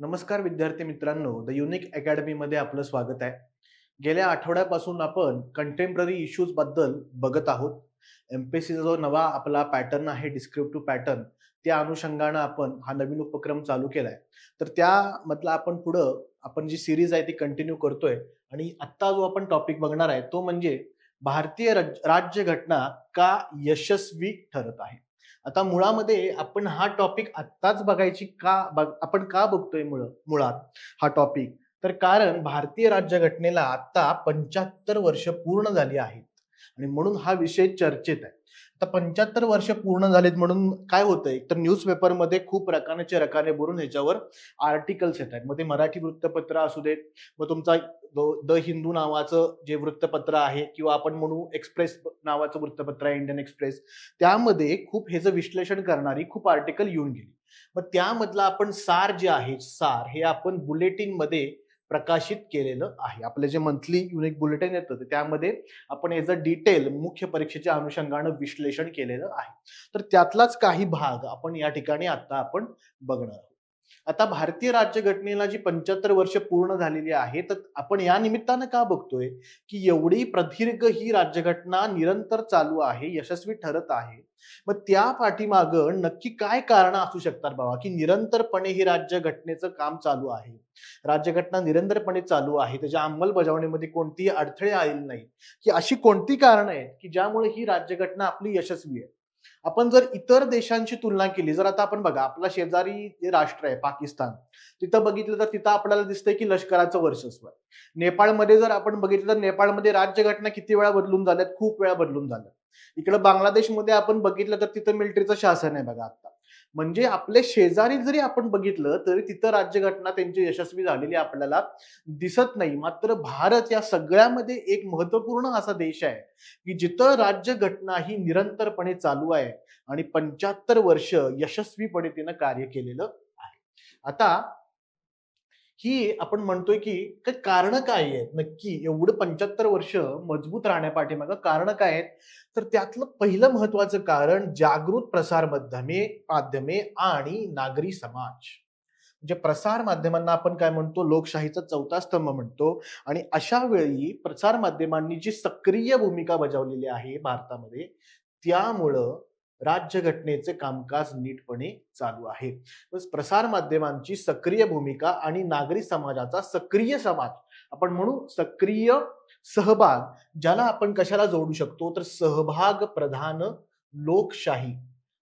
नमस्कार विद्यार्थी मित्रांनो द युनिक अकॅडमीमध्ये आपलं स्वागत आहे. गेल्या आठवड्यापासून आपण कंटेम्पररी इश्यूजबद्दल बघत आहोत. एमपीएससीचा जो नवा आपला पॅटर्न आहे डिस्क्रिप्टिव्ह पॅटर्न त्या अनुषंगानं आपण हा नवीन उपक्रम चालू केलाय. तर त्यामधला आपण पुढं आपण जी सिरीज आहे ती कंटिन्यू करतोय. आणि आत्ता जो आपण टॉपिक बघणार आहे तो म्हणजे भारतीय राज्यघटना का यशस्वी ठरत आहे? आता मुळामध्ये आपण हा टॉपिक आत्ताच बघायची का बघ- आपण का बघतोय मुळ मुळात हा टॉपिक तर कारण भारतीय राज्यघटनेला आत्ता पंच्याहत्तर वर्ष पूर्ण झाली आहेत. आणि म्हणून हा विषय चर्चेत आहे. आता पंच्याहत्तर वर्ष पूर्ण झालेत म्हणून काय होतंय? तर न्यूजपेपरमध्ये खूप रकानेचे रकाने भरून ह्याच्यावर आर्टिकल्स येत आहेत. मग ते मराठी वृत्तपत्र असू देत मग तुमचा द- हिंदू नावाचं जे वृत्तपत्र आहे किंवा आपण म्हणू एक्सप्रेस नावाचं वृत्तपत्र आहे इंडियन एक्सप्रेस त्यामध्ये खूप ह्याचं विश्लेषण करणारी खूप आर्टिकल येऊन गेली. मग त्यामधला आपण सार जे आहे सार हे आपण बुलेटिनमध्ये प्रकाशित केलेलं आहे. आपले जे मंथली युनिक बुलेटिन येतं ते त्यामध्ये आपण याचं डिटेल मुख्य परीक्षेच्या अनुषंगानं विश्लेषण केलेलं आहे. तर त्यातलाच काही भाग आपण या ठिकाणी आता आपण बघणार आहोत. आता भारतीय राज्यघटनेला जी पंच्याहत्तर वर्ष पूर्ण झालेली आहे तर आपण या निमित्तानं का बघतोय की एवढी प्रदीर्घ ही राज्यघटना निरंतर चालू आहे यशस्वी ठरत आहे? मग त्या पाठीमागं नक्की काय कारण असू शकतात बाबा की निरंतरपणे ही राज्यघटनेचं काम चालू आहे? राज्यघटना निरंतरपणे चालू आहे त्याच्या अंमलबजावणीमध्ये कोणतीही अडथळे आलेले नाही की अशी कोणती कारणं आहेत की ज्यामुळे ही राज्यघटना आपली यशस्वी आहे? आपण जर इतर देशांची तुलना केली जर आता आपण बघा आपला शेजारी जे राष्ट्र आहे पाकिस्तान तिथं बघितलं तर तिथं आपल्याला दिसतंय की लष्कराचं वर्चस्व आहे. नेपाळमध्ये जर आपण बघितलं तर नेपाळमध्ये राज्यघटना किती वेळा बदलून झाल्यात? खूप वेळा बदलून झाल्यात. इकडं बांगलादेशमध्ये आपण बघितलं तर तिथं मिलिटरीचं शासन आहे बघा आता. म्हणजे आपले शेजारी जरी आपण बघितलं तरी तिथं राज्यघटना त्यांची यशस्वी झालेली आपल्याला दिसत नाही. मात्र भारत या सगळ्यामध्ये एक महत्त्वपूर्ण असा देश आहे की जिथं राज्यघटना ही निरंतरपणे चालू आहे आणि पंच्याहत्तर वर्ष यशस्वीपणे तिनं कार्य केलेलं आहे. आता ही आपण म्हणतोय की कारण काय आहेत? नक्की एवढं पंच्याहत्तर वर्ष मजबूत राहण्यापाठीमागं कारण काय आहेत? तर त्यातलं पहिलं महत्वाचं कारण जागृत प्रसार माध्यमे माध्यमे आणि नागरी समाज. म्हणजे प्रसार माध्यमांना आपण काय म्हणतो? लोकशाहीचा चौथा स्तंभ म्हणतो. आणि अशा वेळी प्रसार माध्यमांनी जी सक्रिय भूमिका बजावलेली आहे भारतामध्ये त्यामुळं राज्यघटनेचे कामकाज नीटपणे चालू आहे. प्रसार माध्यमांची सक्रिय भूमिका आणि नागरी समाजाचा सक्रिय समाज. आपण म्हणू सक्रिय सहभाग ज्याला आपण कशाला जोडू शकतो? तर सहभाग प्रधान लोकशाही.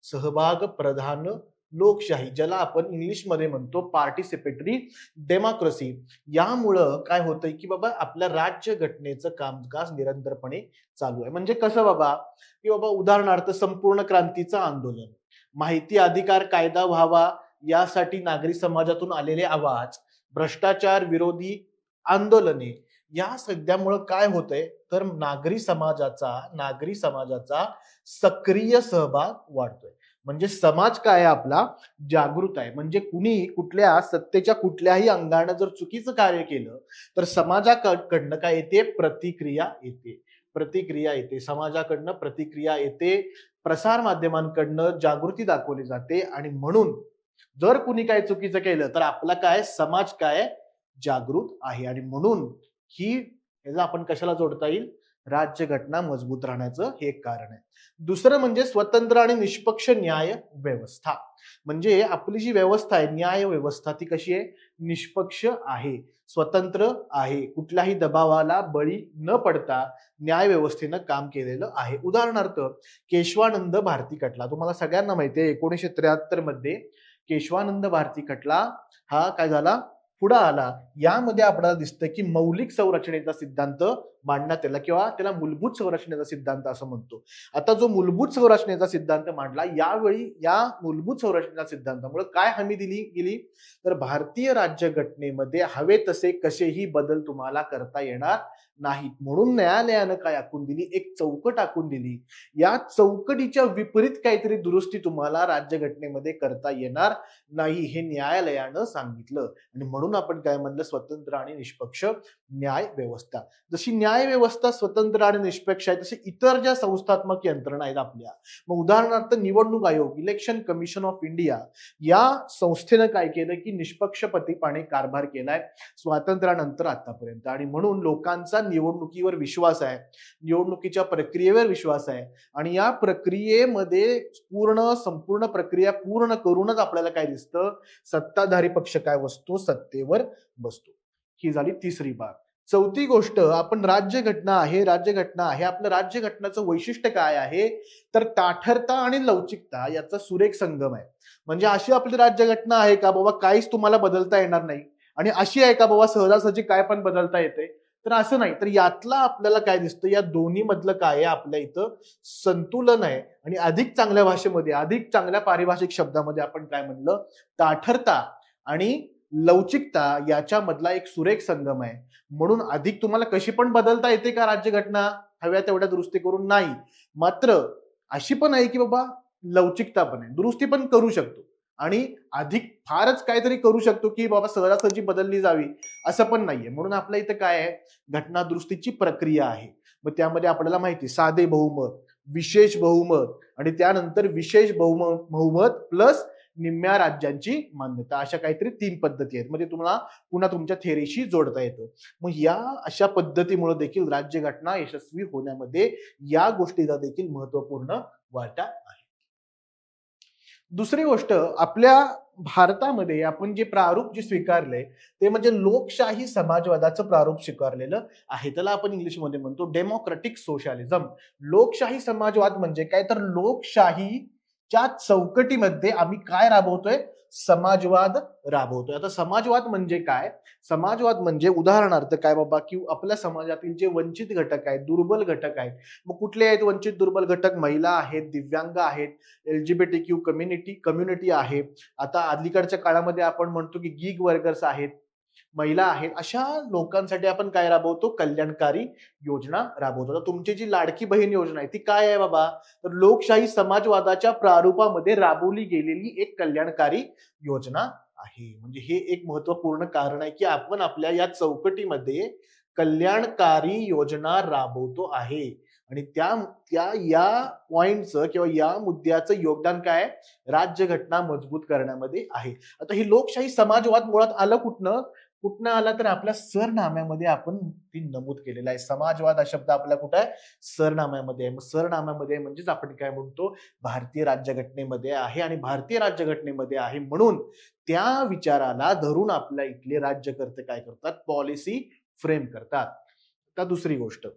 सहभाग प्रधान लोकशाही ज्याला आपण इंग्लिशमध्ये म्हणतो पार्टिसिपेटरी डेमोक्रेसी यामुळं काय होतंय की बाबा आपल्या राज्य घटनेचं कामकाज निरंतरपणे चालू आहे. म्हणजे कसं बाबा? की बाबा उदाहरणार्थ संपूर्ण क्रांतीचं आंदोलन. माहिती अधिकार कायदा व्हावा यासाठी नागरी समाजातून आलेले आवाज भ्रष्टाचार विरोधी आंदोलने या सगळ्यामुळं काय होतंय? तर नागरी समाजाचा नागरी समाजाचा सक्रिय सहभाग वाढतोय. म्हणजे समाज काय आहे आपला? जागृत आहे. म्हणजे कुणी कुठल्या सत्तेच्या कुठल्याही अंगानं जर चुकीचं कार्य केलं तर समाजाकडनं काय येते? प्रतिक्रिया येते. प्रतिक्रिया येते. समाजाकडनं प्रतिक्रिया येते. प्रसार माध्यमांकडनं जागृती दाखवली जाते. आणि म्हणून जर कुणी काय चुकीचं केलं तर आपला काय? समाज काय? जागृत आहे. आणि म्हणून ही ह्याला आपण कशाला जोडता येईल? राज्यघटना मजबूत राहण्याचं हे एक कारण आहे. दुसरं म्हणजे स्वतंत्र आणि निष्पक्ष न्याय व्यवस्था. म्हणजे आपली जी व्यवस्था आहे न्याय व्यवस्था ती कशी आहे? निष्पक्ष आहे स्वतंत्र आहे. कुठल्याही दबावाला बळी न पडता न्याय व्यवस्थेनं काम केलेलं आहे. उदाहरणार्थ केशवानंद भारती खटला तुम्हाला सगळ्यांना माहिती आहे एकोणीसशे त्र्याहत्तरमध्ये केशवानंद भारती खटला हा काय झाला? पुढे आला. यामध्ये आपल्याला दिसतं की मौलिक संरचनेचा सिद्धांत मांडण्यात आला किंवा त्याला मूलभूत संरचनेचा सिद्धांत असं म्हणतो. आता जो मूलभूत संरचनेचा सिद्धांत मांडला यावेळी या मूलभूत संरचनेच्या सिद्धांतामुळे काय हमी दिली गेली? तर भारतीय राज्यघटनेमध्ये हवे तसे कसेही बदल तुम्हाला करता येणार नाहीत. म्हणून न्यायालयानं काय आखून दिली? एक चौकट आखून दिली. या चौकटीच्या विपरीत काहीतरी दुरुस्ती तुम्हाला राज्यघटनेमध्ये करता येणार नाही हे न्यायालयानं सांगितलं. आणि म्हणून आपण काय म्हणलं? स्वतंत्र आणि निष्पक्ष न्याय व्यवस्था. जशी न्याय व्यवस्था स्वतंत्र आणि निष्पक्ष आहे तशी इतर ज्या संस्थात्मक यंत्रणा आहेत आपल्या. मग उदाहरणार्थ निवडणूक आयोग इलेक्शन कमिशन ऑफ इंडिया या संस्थेनं काय केलं की निष्पक्षपतीपणे कारभार केलाय स्वातंत्र्यानंतर आतापर्यंत. आणि म्हणून लोकांचा निवडणुकीवर विश्वास आहे निवडणुकीच्या प्रक्रियेवर विश्वास आहे. आणि या प्रक्रियेमध्ये पूर्ण संपूर्ण प्रक्रिया पूर्ण करूनच आपल्याला काय दिसतं? सत्ताधारी पक्ष काय बसतो? सत्तेवर बसतो. ही झाली तिसरी बाब. चौथी गोष्ट आपण राज्यघटना आहे राज्यघटना आहे आपलं राज्यघटनाचं वैशिष्ट्य काय आहे? तर ताठरता आणि लवचिकता याचा सुरेख संगम आहे. म्हणजे अशी आपली राज्यघटना आहे का बाबा काहीच तुम्हाला बदलता येणार नाही? आणि अशी आहे का बाबा सहजासहजी काय पण बदलता येते तर असं नाही. तर यातला आपल्याला काय दिसतं? या दोन्ही मधलं काय आहे? आपल्या इथं संतुलन आहे. आणि अधिक चांगल्या भाषेमध्ये अधिक चांगल्या पारिभाषिक शब्दामध्ये आपण काय म्हणलं? ताठरता आणि लवचिकता याच्यामधला एक सुरेख संगम आहे. म्हणून अधिक तुम्हाला कशी पण बदलता येते का राज्यघटना? हव्या तेवढ्या दुरुस्ती करून नाही. मात्र अशी पण आहे की बाबा लवचिकता पण आहे. दुरुस्ती पण करू शकतो. आणि अधिक फारच काहीतरी करू शकतो की बाबा सहजासहजी बदलली जावी असं पण नाहीये. म्हणून आपल्या इथं काय आहे? घटना दुरुस्तीची प्रक्रिया आहे. मग त्यामध्ये आपल्याला माहिती साधे बहुमत विशेष बहुमत आणि त्यानंतर विशेष बहुमत बहुमत प्लस निम्म्या राज्यांची मान्यता अशा काहीतरी तीन पद्धती आहेत. म्हणजे तुम्हाला पुन्हा तुमच्या थेरीशी जोडता येतं. मग या अशा पद्धतीमुळे देखील राज्यघटना यशस्वी होण्यामध्ये या गोष्टीचा देखील महत्त्वपूर्ण वाटा आहे. दुसरी गोष्ट आपल्या भारतामध्ये आपण जे प्रारूप जे स्वीकारले ते म्हणजे लोकशाही समाजवादाचं प्रारूप स्वीकारलेलं आहे. त्याला आपण इंग्लिशमध्ये म्हणतो डेमोक्रेटिक सोशालिझम लोकशाही समाजवाद म्हणजे काय? तर लोकशाही लोकशाहीच्या चौकटीमध्ये आम्ही काय राबवतोय? समाजवाद राबवतोय. आता समाजवाद म्हणजे काय? समाजवाद म्हणजे उदाहरणार्थ काय बाबा? की आपल्या समाजातील जे वंचित घटक आहेत दुर्बल घटक आहेत मग कुठले आहेत वंचित दुर्बल घटक? महिला आहेत दिव्यांग आहेत एलजीबीटी क्यू कम्युनिटी कम्युनिटी आहे. आता अलीकडच्या काळामध्ये आपण म्हणतो की गीग वर्कर्स आहेत महिला आहेत अशा लोकांसाठी आपण काय राबवतो? कल्याणकारी योजना राबवतो. आता तुमची जी लाडकी बहीण योजना आहे ती काय आहे बाबा? तर लोकशाही समाजवादाच्या प्रारूपामध्ये राबवली गेलेली एक कल्याणकारी योजना आहे. म्हणजे हे एक महत्त्वपूर्ण कारण आहे की आपण आपल्या या चौकटीमध्ये कल्याणकारी योजना राबवतो आहे. आणि त्या त्या या पॉइंटचं किंवा या मुद्द्याचं योगदान काय? राज्यघटना मजबूत करण्यामध्ये आहे. आता ही लोकशाही समाजवाद मुळात आलं कुठनं? कुठनं आला तर आपल्या सरनाम्यामध्ये आपण ती नमूद केलेला आहे. समाजवाद हा शब्द आपला कुठं आहे? सरनाम्यामध्ये आहे. मग सरनाम्यामध्ये म्हणजेच आपण काय म्हणतो? भारतीय राज्यघटनेमध्ये आहे आणि भारतीय राज्यघटनेमध्ये आहे म्हणून त्या विचाराला धरून आपल्या इथले राज्यकर्ते काय करतात? पॉलिसी फ्रेम करतात. आता दुसरी गोष्ट.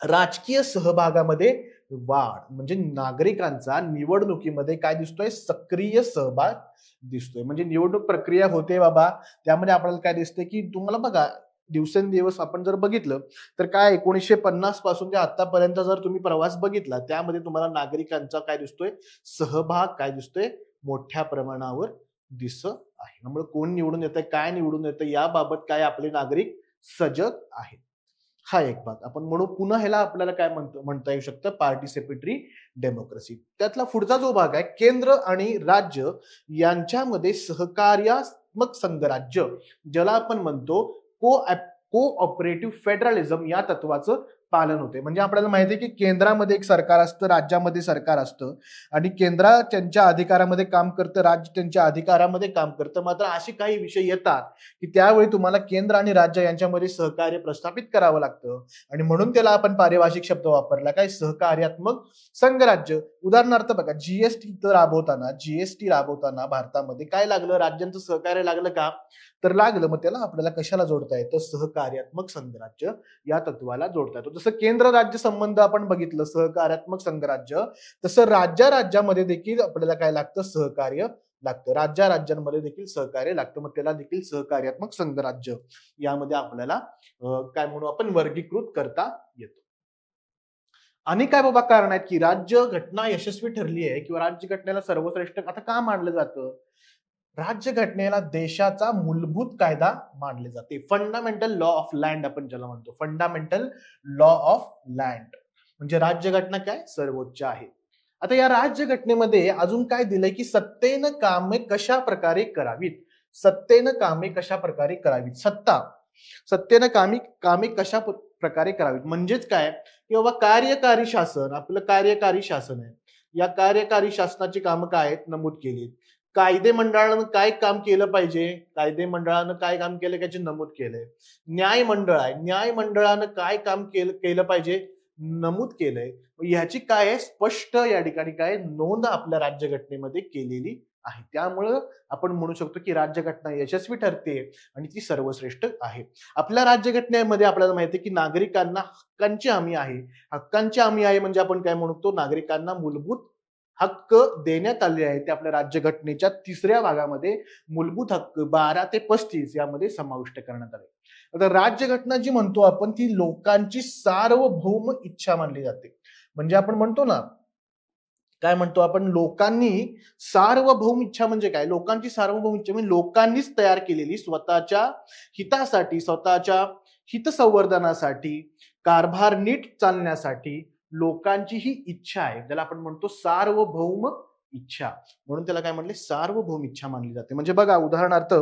राजकीय सहभागामध्ये वाढ म्हणजे नागरिकांचा निवडणुकीमध्ये काय दिसतोय? सक्रिय सहभाग दिसतोय. म्हणजे निवडणूक प्रक्रिया होते बाबा. त्यामध्ये आपल्याला काय दिसतंय की तुम्हाला बघा दिवसेंदिवस आपण जर बघितलं तर काय एकोणीसशे पन्नासपासून ते आतापर्यंत जर तुम्ही प्रवास बघितला त्यामध्ये तुम्हाला नागरिकांचा काय दिसतोय? सहभाग काय दिसतोय? मोठ्या प्रमाणावर दिसत आहे. त्यामुळे कोण निवडून येतंय काय निवडून येतं याबाबत काय आपले नागरिक सजग आहेत. हा एक भाग. आपण म्हणू पुन्हा ह्याला आपल्याला काय म्हणतो म्हणता येऊ शकतं? पार्टिसिपेटरी डेमोक्रेसी त्यातला पुढचा जो भाग आहे केंद्र आणि राज्य यांच्यामध्ये सहकार्यात्मक संघराज्य ज्याला आपण म्हणतो को कोऑपरेटिव्ह फेडरलिझम या तत्वाचं पालन होते. म्हणजे आपल्याला माहिती आहे की केंद्रामध्ये एक सरकार असतं राज्यामध्ये सरकार असतं आणि केंद्र त्यांच्या अधिकारामध्ये काम करतं राज्य त्यांच्या अधिकारामध्ये काम करतं. मात्र असे काही विषय येतात की त्यावेळी तुम्हाला केंद्र आणि राज्य यांच्यामध्ये सहकार्य प्रस्थापित करावं लागतं आणि म्हणून त्याला आपण पारिभाषिक शब्द वापरला. काय? सहकार्यात्मक संघराज्य. उदाहरणार्थ बघा जीएसटी राबवताना जीएसटी राबवताना भारतामध्ये काय लागलं? राज्यांचं सहकार्य लागलं का? तर लागलं. मग त्याला आपल्याला कशाला जोडता येतं? सहकार्यात्मक संघराज्य या तत्वाला जोडता येतो. जसं केंद्र राज्य संबंध आपण बघितलं सहकार्यात्मक संघराज्य तसं राज्या राज्यामध्ये देखील आपल्याला काय लागतं? सहकार्य लागतं. राज्या राज्यांमध्ये देखील सहकार्य लागतं. मग त्याला देखील सहकार्यात्मक संघराज्य यामध्ये आपल्याला काय म्हणू आपण वर्गीकृत करता येतो. आणि काय बाबा कारण आहेत की राज्य घटना यशस्वी ठरली आहे किंवा राज्य घटनेला सर्वश्रेष्ठ आता का मानलं जातं? राज्यघटनेला देशाचा मूलभूत कायदा मानले जाते. फंडामेंटल लॉ ऑफ लँड आपण ज्याला म्हणतो. फंडामेंटल लॉ ऑफ लँड म्हणजे राज्यघटना काय? सर्वोच्च आहे. आता या राज्यघटनेमध्ये अजून काय दिलंय की सत्तेनं कामे कशा प्रकारे करावीत? सत्तेनं कामे कशा प्रकारे करावीत? सत्ता. सत्तेनं कामी कामे कशा प्रकारे करावीत? म्हणजेच काय? की बाबा कार्यकारी शासन आपलं कार्यकारी शासन आहे. या कार्यकारी शासनाची कामं काय आहेत? नमूद केली कायदे मंडळानं काय काम केलं पाहिजे? कायदे मंडळानं काय काम केलं? त्याचे नमूद केलंय न्याय मंडळ आहे. न्याय मंडळानं काय काम केलं केलं पाहिजे? नमूद केलंय. ह्याची काय आहे? स्पष्ट या ठिकाणी काय नोंद आपल्या राज्यघटनेमध्ये केलेली आहे. त्यामुळं आपण म्हणू शकतो की राज्यघटना यशस्वी ठरते आणि ती सर्वश्रेष्ठ आहे. आपल्या राज्यघटनेमध्ये आपल्याला माहिती आहे की नागरिकांना हक्कांची हमी आहे. हक्कांची हमी आहे म्हणजे आपण काय म्हणतो नागरिकांना मूलभूत हक्क देण्यात आले आहेत ते आपल्या राज्यघटनेच्या तिसऱ्या भागामध्ये मूलभूत हक्क बारा ते पस्तीस यामध्ये समाविष्ट करण्यात आले. आता राज्यघटना जी म्हणतो आपण ती लोकांची सार्वभौम इच्छा मानली जाते. म्हणजे आपण म्हणतो ना काय म्हणतो आपण? लोकांनी सार्वभौम इच्छा म्हणजे काय? लोकांची सार्वभौम इच्छा म्हणजे लोकांनीच तयार केलेली स्वतःच्या हितासाठी स्वतःच्या हितसंवर्धनासाठी कारभार नीट चालण्यासाठी लोकांची ही इच्छा आहे. ज्याला आपण म्हणतो सार्वभौम इच्छा. म्हणून त्याला काय म्हणले सार्वभौम इच्छा मानली जाते. म्हणजे बघा उदाहरणार्थ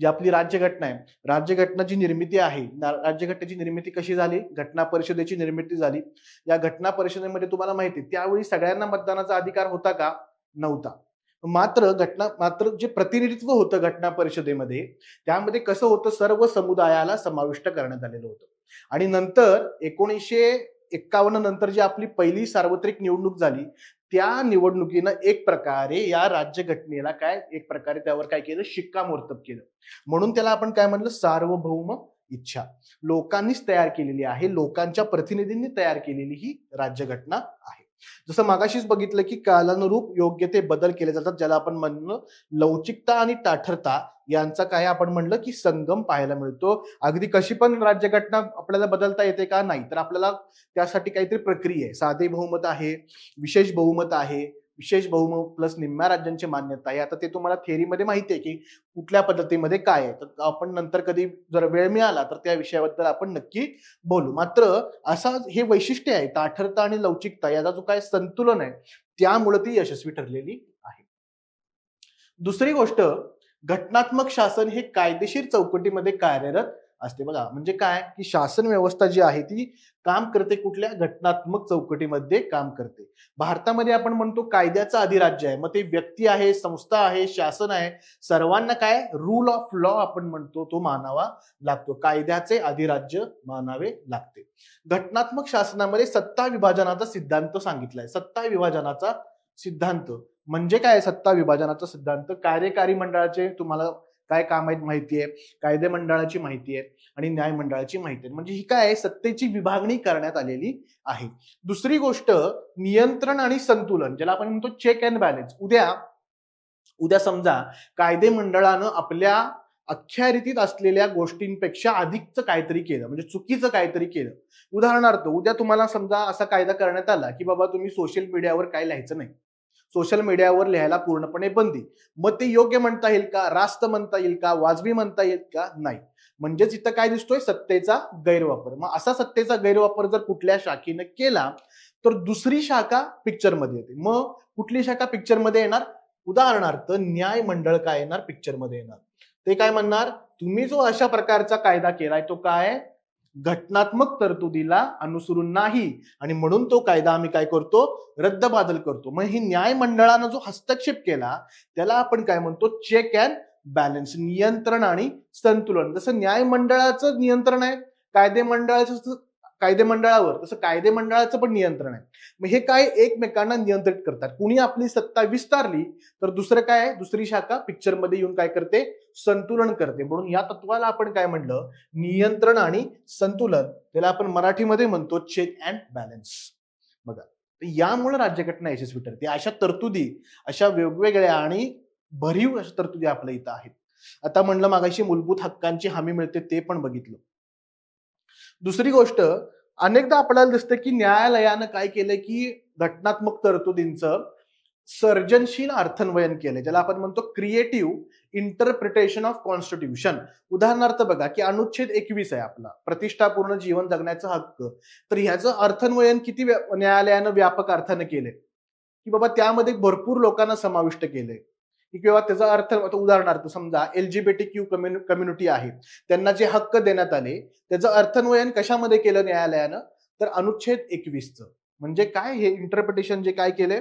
जी आपली राज्यघटना आहे. राज्यघटनाची निर्मिती आहे. ना- राज्यघटनेची निर्मिती कशी झाली? घटना परिषदेची निर्मिती झाली. या घटना परिषदेमध्ये तुम्हाला माहिती आहे, त्यावेळी सगळ्यांना मतदानाचा अधिकार होता का? नव्हता. मात्र घटना मात्र जे प्रतिनिधित्व होतं घटना परिषदेमध्ये त्यामध्ये कसं होतं? सर्व समुदायाला समाविष्ट करण्यात आलेलं होतं. आणि नंतर एकोणीसशे एक्कावन्न नंतर जी आपली पहिली सार्वत्रिक निवडणूक झाली त्या निवडणुकीनं एक प्रकारे या राज्यघटनेला काय एक प्रकारे त्यावर काय केलं शिक्कामोर्तब केलं. म्हणून त्याला आपण काय म्हणलं सार्वभौम इच्छा. लोकांनीच तयार केलेली आहे लोकांच्या प्रतिनिधींनी तयार केलेली ही राज्यघटना आहे. जसं मागाशीच बघितलं की कालानुरूप योग्य ते बदल केले जातात ज्याला आपण म्हणलं लवचिकता आणि ताठरता यांचा काय आपण म्हणलं की संगम पाहायला मिळतो. अगदी कशी पण राज्यघटना आपल्याला बदलता येते का? नाही. तर आपल्याला त्यासाठी काहीतरी प्रक्रिया आहे. साधे बहुमत आहे विशेष बहुमत आहे. विशेष बहुमत प्लस निम्म्या राज्यांची मान्यता आहे. आता ते तुम्हाला थेअरीमध्ये माहिती आहे की कुठल्या पद्धतीमध्ये काय आहे. तर आपण नंतर कधी जर वेळ मिळाला तर त्या विषयाबद्दल आपण नक्की बोलू. मात्र असा हे वैशिष्ट्य आहे ताठरता आणि लवचिकता याचा जो काय संतुलन आहे त्यामुळे ती यशस्वी ठरलेली आहे. दुसरी गोष्ट घटनात्मक शासन हे कायदेशीर चौकटीमध्ये कार्यरत असते. बघा म्हणजे काय? की शासन व्यवस्था जी आहे ती काम करते कुठल्या? घटनात्मक चौकटीमध्ये काम करते. भारतामध्ये आपण म्हणतो कायद्याचं अधिराज्य आहे. मग ते व्यक्ती आहे संस्था आहे शासन आहे सर्वांना काय? रूल ऑफ लॉ आपण म्हणतो तो मानावा लागतो. कायद्याचे अधिराज्य मानावे लागते. घटनात्मक शासनामध्ये सत्ता विभाजनाचा सिद्धांत सांगितलाय. सत्ता विभाजनाचा सिद्धांत. म्हणजे काय? सत्ता विभाजनाचा सिद्धांत. कार्यकारी मंडळाचे तुम्हाला काय काम आहेत माहिती आहे कायदे मंडळाची माहिती आहे आणि न्याय मंडळाची माहिती आहे. म्हणजे ही काय आहे? सत्तेची विभागणी करण्यात आलेली आहे. दुसरी गोष्ट नियंत्रण आणि संतुलन ज्याला आपण म्हणतो चेक अँड बॅलन्स उद्या उद्या समजा कायदे मंडळानं आपल्या अख्यारीतीत असलेल्या गोष्टींपेक्षा अधिकचं काहीतरी केलं म्हणजे चुकीचं काहीतरी केलं. उदाहरणार्थ उद्या तुम्हाला समजा असा कायदा करण्यात आला की बाबा तुम्ही सोशल मीडियावर काय लिहायचं नाही. सोशल मीडियावर लिहायला पूर्णपणे बंदी. मग ते योग्य म्हणता येईल का? रास्त म्हणता येईल का? वाजवी म्हणता येईल का? नाही. म्हणजेच इथं काय दिसतोय? सत्तेचा गैरवापर. मग असा सत्तेचा गैरवापर जर कुठल्या शाखेनं केला तर दुसरी शाखा पिक्चरमध्ये येते. मग कुठली शाखा पिक्चरमध्ये येणार? उदाहरणार्थ न्याय मंडळ काय येणार? पिक्चरमध्ये येणार. ते काय म्हणणार? तुम्ही जो अशा प्रकारचा कायदा केलाय तो काय? घटनात्मक तरतुदीला अनुसरून नाही. आणि म्हणून तो कायदा आम्ही काय करतो? रद्दबादल करतो. मग ही न्यायमंडळानं जो हस्तक्षेप केला त्याला आपण काय म्हणतो? चेक अँड बॅलन्स नियंत्रण आणि संतुलन. जसं न्यायमंडळाचं नियंत्रण आहे कायदे मंडळाचं कायदे मंडळावर तसं कायदे मंडळाचं पण नियंत्रण आहे. मग हे काय एकमेकांना नियंत्रित करतात? कुणी आपली सत्ता विस्तारली तर दुसरं काय दुसरी शाखा पिक्चरमध्ये येऊन काय करते? संतुलन करते. म्हणून या तत्वाला आपण काय म्हणलं? नियंत्रण आणि संतुलन. त्याला आपण मराठीमध्ये म्हणतो चेक अँड बॅलन्स बघा तर यामुळे राज्यघटना यशस्वी ठरते. अशा तरतुदी अशा वेगवेगळ्या आणि भरीव अशा तरतुदी आपल्या इथं आहेत. आता म्हणलं मागाशी मूलभूत हक्कांची हमी मिळते ते पण बघितलं. दुसरी गोष्ट अनेकदा आपल्याला दिसतं की न्यायालयानं काय केलंय की घटनात्मक तरतुदींचं सर्जनशील अर्थन्वयन केले ज्याला आपण म्हणतो क्रिएटिव्ह इंटरप्रिटेशन ऑफ कॉन्स्टिट्यूशन उदाहरणार्थ बघा की अनुच्छेद एकवीस आहे आपला. प्रतिष्ठापूर्ण जीवन जगण्याचा हक्क. तर ह्याचं अर्थन्वयन किती न्यायालयानं व्यापक अर्थानं केलंय? की बाबा त्यामध्ये भरपूर लोकांना समाविष्ट केलंय. किंवा त्याचा अर्थ उदाहरणार्थ समजा एलजीबीटी क्यू कम्युनिटी आहे. त्यांना जे हक्क देण्यात आले त्याचं अर्थन्वयन कशामध्ये केलं न्यायालयानं? तर अनुच्छेद एकवीसचं. म्हणजे काय हे इंटरप्रिटेशन जे काय केलंय?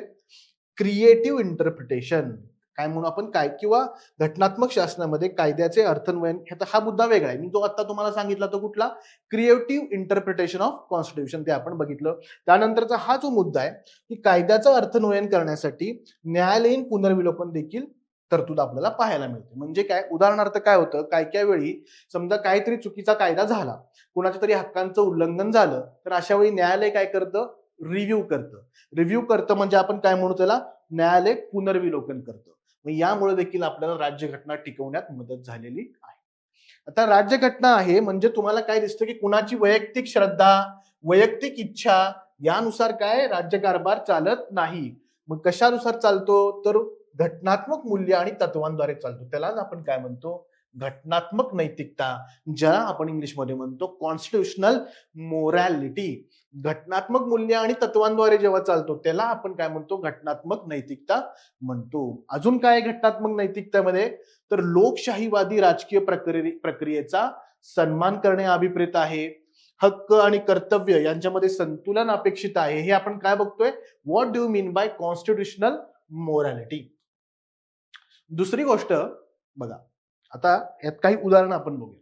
क्रिएटिव्ह इंटरप्रिटेशन काय म्हणून आपण? काय? किंवा घटनात्मक शासनामध्ये कायद्याचे अर्थन्वयन ह्याचा हा मुद्दा वेगळा आहे. मी जो आता तुम्हाला सांगितला तो कुठला? क्रिएटिव्ह इंटरप्रिटेशन ऑफ कॉन्स्टिट्यूशन ते आपण बघितलं. त्यानंतरचा हा जो मुद्दा आहे की कायद्याचं अर्थन्वयन करण्यासाठी न्यायालयीन पुनर्विलोपन देखील तरतूद आपल्याला पाहायला मिळते. म्हणजे काय? उदाहरणार्थ काय होतं? काय काय वेळी समजा काहीतरी चुकीचा कायदा झाला कुणाच्या तरी हक्कांचं उल्लंघन झालं तर अशा वेळी न्यायालय काय करतं? रिव्ह्यू करतं. रिव्ह्यू करतं म्हणजे आपण काय म्हणू त्याला? न्यायालय पुनर्विलोकन करतं. मग यामुळे देखील आपल्याला राज्यघटना टिकवण्यात मदत झालेली आहे. आता राज्यघटना आहे म्हणजे तुम्हाला काय दिसतं की कुणाची वैयक्तिक श्रद्धा वैयक्तिक इच्छा यानुसार काय राज्यकारभार चालत नाही. मग कशानुसार चालतो? तर घटनात्मक मूल्य आणि तत्वांद्वारे चालतो. त्यालाच आपण काय म्हणतो? घटनात्मक नैतिकता ज्याला आपण इंग्लिशमध्ये म्हणतो कॉन्स्टिट्युशनल मोरॅलिटी घटनात्मक मूल्य आणि तत्वांद्वारे जेव्हा चालतो त्याला आपण काय म्हणतो? घटनात्मक नैतिकता म्हणतो. अजून काय घटनात्मक नैतिकतेमध्ये? तर लोकशाहीवादी राजकीय प्रक्रिये प्रक्रियेचा सन्मान करणे अभिप्रेत आहे. हक्क आणि कर्तव्य यांच्यामध्ये संतुलन अपेक्षित आहे. हे आपण काय बघतोय? What do mean by constitutional morality दुसरी गोष्ट बघा आता यात काही उदाहरणं आपण बघूया.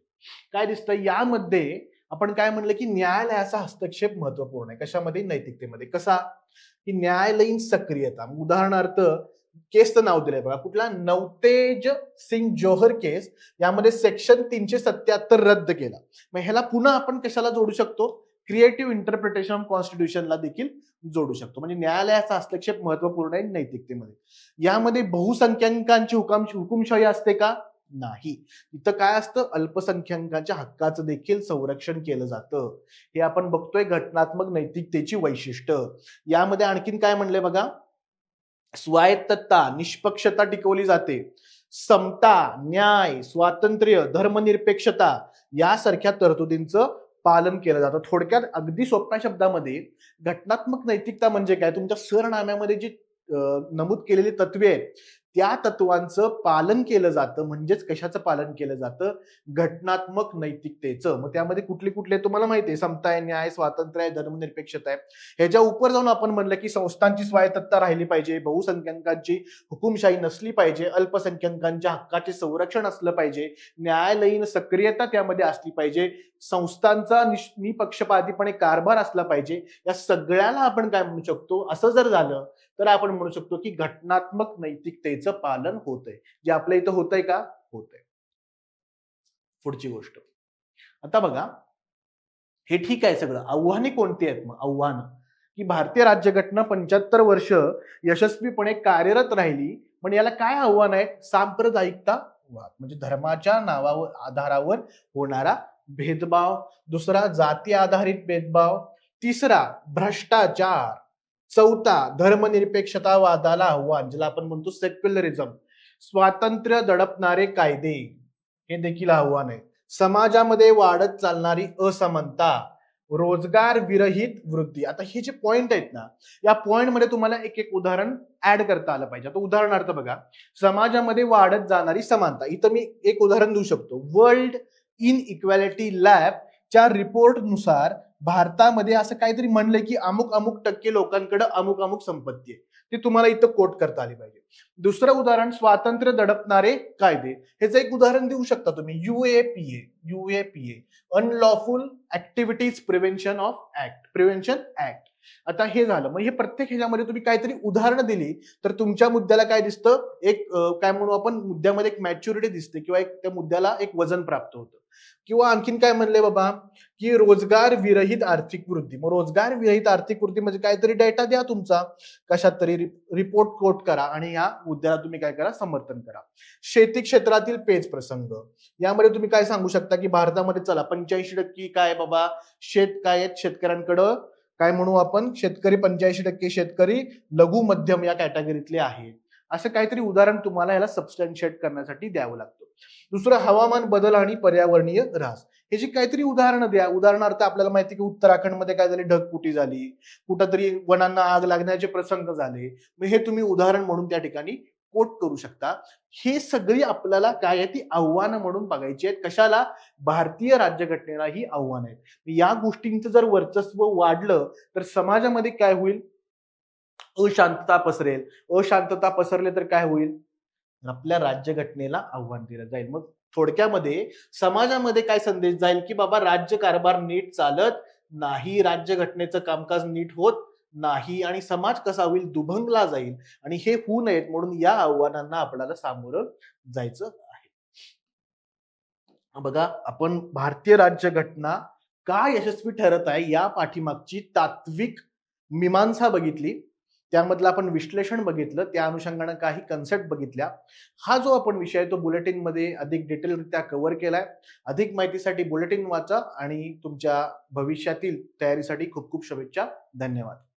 काय दिसतं? यामध्ये आपण काय म्हणलं की न्यायालयाचा हस्तक्षेप महत्त्वपूर्ण आहे. कशामध्ये? नैतिकतेमध्ये. कसा? की न्यायालयीन सक्रियता. उदाहरणार्थ केसचं नाव दिलंय बघा. कुठला? नवतेज सिंग जोहर केस. यामध्ये सेक्शन तीनशे सत्याहत्तर रद्द केला. मग ह्याला पुन्हा आपण कशाला जोडू शकतो? क्रिएटिव्ह इंटरप्रिटेशन ऑफ कॉन्स्टिट्यूशनला देखील जोडू शकतो. म्हणजे न्यायालयाचा हस्तक्षेप महत्त्वपूर्ण आहे नैतिकतेमध्ये. यामध्ये बहुसंख्याकांची हुकाम हुकुमशाही असते का? नाही. इथं काय असतं? अल्पसंख्याकांच्या हक्काचं देखील संरक्षण केलं जातं. हे आपण बघतोय घटनात्मक नैतिकतेची वैशिष्ट्य. यामध्ये आणखीन काय म्हणले बघा? स्वायत्तता निष्पक्षता टिकवली जाते. समता न्याय स्वातंत्र्य धर्मनिरपेक्षता यासारख्या तरतुदींचं पालन केलं जातं. थोडक्यात अगदी सोप्या शब्दामध्ये घटनात्मक नैतिकता म्हणजे काय? तुमच्या सरनाम्यामध्ये जी नमूद केलेली तत्वे आहेत त्या तत्वांचं पालन केलं जातं म्हणजेच कशाचं पालन केलं जातं? घटनात्मक नैतिकतेचं. मग त्यामध्ये कुठले कुठले तुम्हाला माहिती आहे? समता आहे न्याय स्वातंत्र्य आहे धर्मनिरपेक्षता आहे. ह्याच्या उपर जाऊन आपण म्हणलं की संस्थांची स्वायत्तता राहिली पाहिजे बहुसंख्याकांची हुकुमशाही नसली पाहिजे अल्पसंख्याकांच्या हक्काचे संरक्षण असलं पाहिजे न्यायालयीन सक्रियता त्यामध्ये असली पाहिजे संस्थांचा निपक्षपातीपणे कारभार असला पाहिजे या सगळ्याला आपण काय म्हणू शकतो? असं जर झालं तर आपण म्हणू शकतो की घटनात्मक नैतिकतेचं पालन होतंय. जे आपल्या इथं होतंय का? होतंय. पुढची गोष्ट. आता बघा हे ठीक आहे सगळं. आव्हाने कोणती आहेत मग? आव्हानं. की भारतीय राज्यघटना पंच्याहत्तर वर्ष यशस्वीपणे कार्यरत राहिली पण याला काय आव्हान आहे? सांप्रदायिकता वाद. म्हणजे धर्माच्या नावावर आधारावर होणारा भेदभाव. दुसरा जाती आधारित भेदभाव. तिसरा भ्रष्टाचार. चौथा धर्मनिरपेक्षतावादाला आव्हान ज्याला आपण म्हणतो सेक्युलरिझम स्वातंत्र्य दडपणारे कायदे. हे देखील आव्हान आहे. समाजामध्ये वाढत चालणारी असमानता रोजगार विरहित वृद्धी. आता हे जे पॉइंट आहेत ना या पॉइंटमध्ये तुम्हाला एक एक उदाहरण ऍड करता आलं पाहिजे. आता उदाहरणार्थ बघा समाजामध्ये वाढत जाणारी समानता. इथं मी एक उदाहरण देऊ शकतो. वर्ल्ड इन इक्वॅलिटी लॅब च्या रिपोर्टनुसार भारतामध्ये असं काहीतरी म्हणलंय की अमुक अमुक टक्के लोकांकडे अमुक अमुक संपत्ती आहे. ती तुम्हाला इथं कोट करता आली पाहिजे. दुसरं उदाहरण स्वातंत्र्य दडपणारे कायदे. ह्याचं एक उदाहरण देऊ शकता तुम्ही. UAPA UAPA unlawful activities prevention of act prevention act आता हे झालं. मग हे प्रत्येक ह्याच्यामध्ये तुम्ही काहीतरी उदाहरणं दिली तर तुमच्या मुद्द्याला काय दिसतं? एक काय म्हणू आपण? मुद्द्यामध्ये एक मॅच्युरिटी दिसते किंवा एक त्या मुद्द्याला एक वजन प्राप्त होतं. किंवा आणखीन काय म्हणले बाबा? की रोजगार विरहित आर्थिक वृद्धी. मग रोजगार विरहित आर्थिक वृद्धी म्हणजे काहीतरी डेटा द्या तुमचा. कशात तरी रिपोर्ट कोट करा आणि या मुद्द्याला तुम्ही काय करा? समर्थन करा. शेती क्षेत्रातील पेज प्रसंग. यामध्ये तुम्ही काय सांगू शकता की भारतामध्ये चला पंच्याऐंशी टक्के काय बाबा? शेत काय आहेत शेतकऱ्यांकडं? काय म्हणू आपण? शेतकरी पंच्याऐंशी टक्के शेतकरी लघु मध्यम या कॅटेगरीतले आहेत. असं काहीतरी उदाहरण तुम्हाला याला सबस्टॅन्शिएट करण्यासाठी द्यावं लागतं. दुसरं हवामान बदल आणि पर्यावरणीय ऱ्हास. हे जी काहीतरी उदाहरणं द्या. उदाहरणार्थ आपल्याला माहिती की उत्तराखंडमध्ये काय झाले? ढगपुटी झाली. कुठंतरी वनांना आग लागण्याचे प्रसंग झाले. मग हे तुम्ही उदाहरण म्हणून त्या ठिकाणी कोट करू शकता. हे सगळी आपल्याला काय आहे ती आव्हानं म्हणून बघायची आहेत. कशाला? भारतीय राज्यघटनेला ही आव्हान आहेत. या गोष्टींचं जर वर्चस्व वाढलं तर समाजामध्ये काय होईल? अशांतता पसरेल. अशांतता पसरले तर काय होईल? आपल्या राज्यघटनेला आव्हान दिलं जाईल. मग थोडक्यामध्ये समाजामध्ये काय संदेश जाईल की बाबा राज्य कारभार नीट चालत नाही राज्यघटनेचं कामकाज नीट होत नाही आणि समाज कसा होईल दुभंगला जाईल आणि हे होऊ नयेत म्हणून या आव्हानांना आपल्याला सामोरं जायचं आहे. बघा आपण भारतीय राज्यघटना का यशस्वी ठरत आहे या पाठीमागची तात्विक मीमांसा बघितली. त्यामधलं आपण विश्लेषण बघितलं त्या अनुषंगानं काही कन्सेप्ट बघितल्या. हा जो आपण विषय आहे तो बुलेटिनमध्ये अधिक डिटेलरित्या कव्हर केलाय. अधिक माहितीसाठी बुलेटिन वाचा आणि तुमच्या भविष्यातील तयारीसाठी खूप खूप शुभेच्छा. धन्यवाद.